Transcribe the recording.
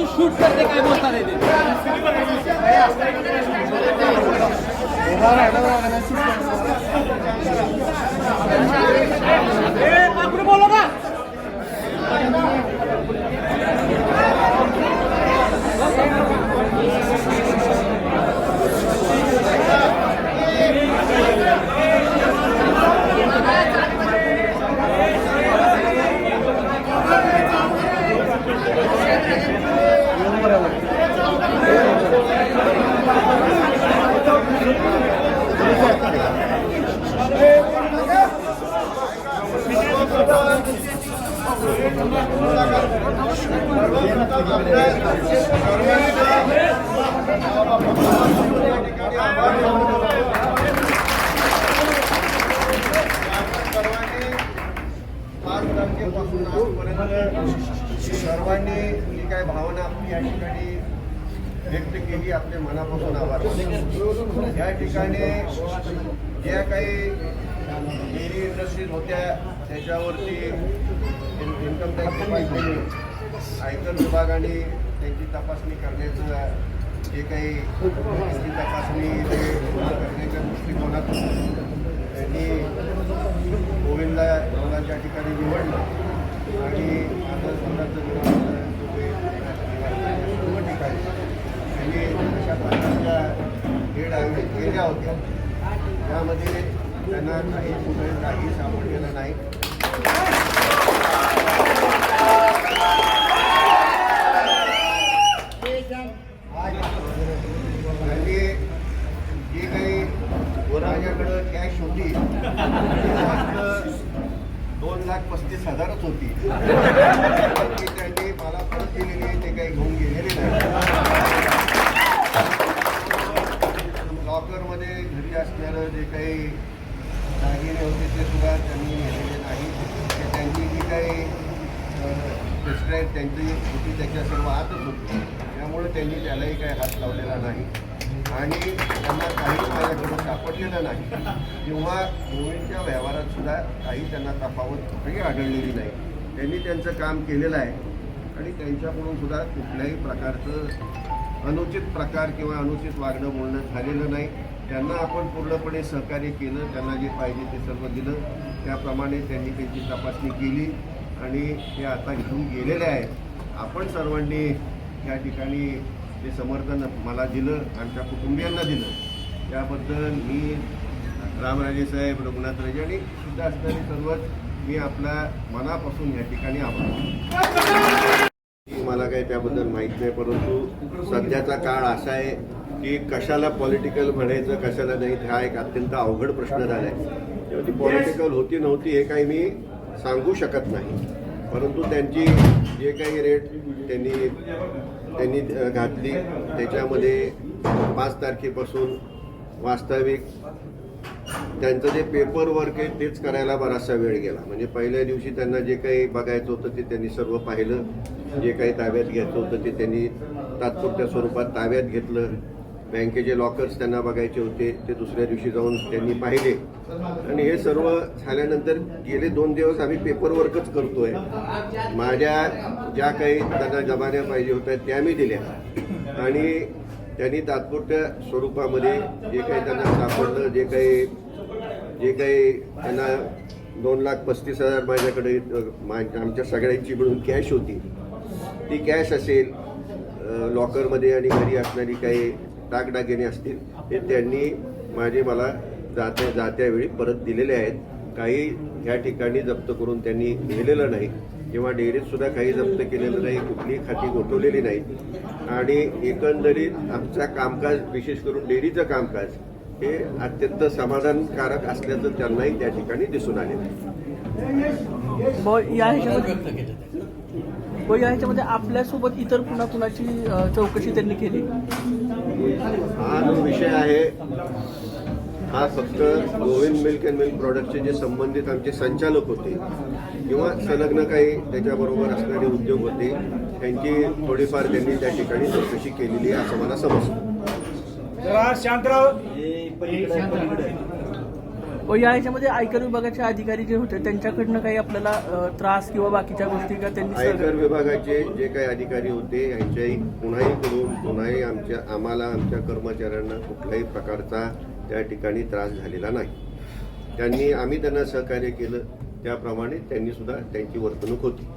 Shoot करते काय बोलतात ते बोलो ना सर्वांनी सर्वांनी जी काय भावना आपली या ठिकाणी व्यक्त केली आपल्या मनापासून आभार या ठिकाणी ज्या काही डेअरी इंडस्ट्रीज होत्या त्याच्यावरती इन्कम टॅक्स आयकर विभागाने त्यांची तपासणी करण्याचं जे काही त्यांची तपासणी ते करण्याच्या दृष्टिकोनातून त्यांनी गोविंदला मुलांच्या ठिकाणी निवडलं. आणि आता स्वतःचं सर्व ठिकाणी. त्यांनी अशा प्रकारच्या हेड आयोजित केल्या होत्या. त्यामध्ये त्यांना काही कुठे काही सापडलेलं नाही आणि जी काही माझ्याकडं कॅश होती ती फक्त दोन लाख पस्तीस हजारच होती. त्यांनी मला परत दिलेली आहे, ते काही घेऊन गेलेले नाही. लॉकरमध्ये घरी असणारं जे काही दागिने होते ते सुद्धा त्यांनी नेलेले नाही. ते त्यांची जी काही प्रिस्क्राईब त्यांची होती त्याच्या सर्व आतच होती. त्यामुळे त्यांनी त्यालाही काही हात लावलेला नाही. आणि त्यांना काही माझ्याकडून सापडलेलं नाही. किंवा गोविंदच्या व्यवहारात सुद्धा काही त्यांना तफावत काही आढळलेली नाही. त्यांनी त्यांचं काम केलेलं आहे. आणि त्यांच्याकडून सुद्धा कुठल्याही प्रकारचं अनुचित प्रकार किंवा अनुचित वागणं बोलणं झालेलं नाही. त्यांना आपण पूर्णपणे सहकार्य केलं त्यांना जे पाहिजे ते सर्व दिलं. त्याप्रमाणे त्यांनी त्यांची तपासणी केली आणि ते आता घेऊन गेलेले आहेत. आपण सर्वांनी या ठिकाणी जे समर्थन मला दिलं आमच्या कुटुंबियांना दिलं. त्याबद्दल मी रामराजे साहेब रघुनाथ राजे आणि सुद्धा असणारे सर्वच मी आपल्या मनापासून या ठिकाणी आभार मला काही त्याबद्दल माहीत नाही परंतु सध्याचा काळ असा आहे की कशाला पॉलिटिकल म्हणायचं कशाला नाही हा एक अत्यंत अवघड प्रश्न झाला आहे तेव्हा ती पॉलिटिकल होती नव्हती हे काही मी सांगू शकत नाही. परंतु त्यांची जे काही रेट त्यांनी त्यांनी घातली त्याच्यामध्ये पाच तारखेपासून वास्तविक त्यांचं जे पेपर वर्क आहे तेच करायला बराचसा वेळ गेला. म्हणजे पहिल्या दिवशी त्यांना जे काही बघायचं होतं ते त्यांनी सर्व पाहिलं. जे काही ताब्यात घ्यायचं होतं ते त्यांनी तात्पुरत्या स्वरूपात ताब्यात घेतलं. बँकेचे लॉकर्स त्यांना बघायचे होते ते दुसऱ्या दिवशी जाऊन त्यांनी पाहिले. आणि हे सर्व झाल्यानंतर गेले दोन दिवस आम्ही पेपर वर्कच करतोय. माझ्या ज्या काही त्यांना जबान्या पाहिजे होत्या त्या मी दिल्या. आणि त्यांनी तात्पुरत्या स्वरूपामध्ये जे काही त्यांना सापडलं जे काही जे काही त्यांना दोन लाख पस्तीस हजार माझ्याकडे मा- आमच्या सगळ्यांची मिळून कॅश होती. ती कॅश असेल लॉकरमध्ये आणि घरी असणारी काही दागदागिने असतील ते त्यांनी माझे मला जात्या जात्या वेळी परत दिलेले आहेत. काही या ठिकाणी जप्त करून त्यांनी नेलेलं नाही. किंवा डेअरीत सुद्धा काही जप्त केलेलं नाही कुठलीही खाती गोठवलेली नाही. आणि एकंदरीत आमचा कामकाज विशेष करून डेअरीचं कामकाज हे अत्यंत समाधानकारक असल्याचं त्यांनाही त्या ठिकाणी दिसून आलेलं आहे ब या ह्याच्यामध्ये व या ह्याच्यामध्ये आपल्यासोबत इतर कुणा कुणाची चौकशी त्यांनी केली? हा जो विषय आहे हा फक्त गोविंद मिल्क अँड मिल्क प्रॉडक्टचे जे संबंधित आमचे संचालक होते किंवा संलग्न काही त्याच्याबरोबर असणारे उद्योग होते त्यांची थोडीफार त्यांनी त्या ठिकाणी चौकशी केलेली आहे असं मला समजतं. शांतराव व या याच्यामध्ये आयकर विभागाचे अधिकारी जे होते त्यांच्याकडनं काही आपल्याला त्रास किंवा बाकीच्या गोष्टी का त्यांनी आयकर विभागाचे जे काही अधिकारी होते यांच्याही कुणाही कडून कुणाही आमच्या आम्हाला आमच्या कर्मचाऱ्यांना कुठल्याही प्रकारचा त्या ठिकाणी त्रास झालेला नाही. त्यांनी आम्ही त्यांना सहकार्य केलं. त्याप्रमाणे त्यांनी सुद्धा त्यांची वर्तणूक होती.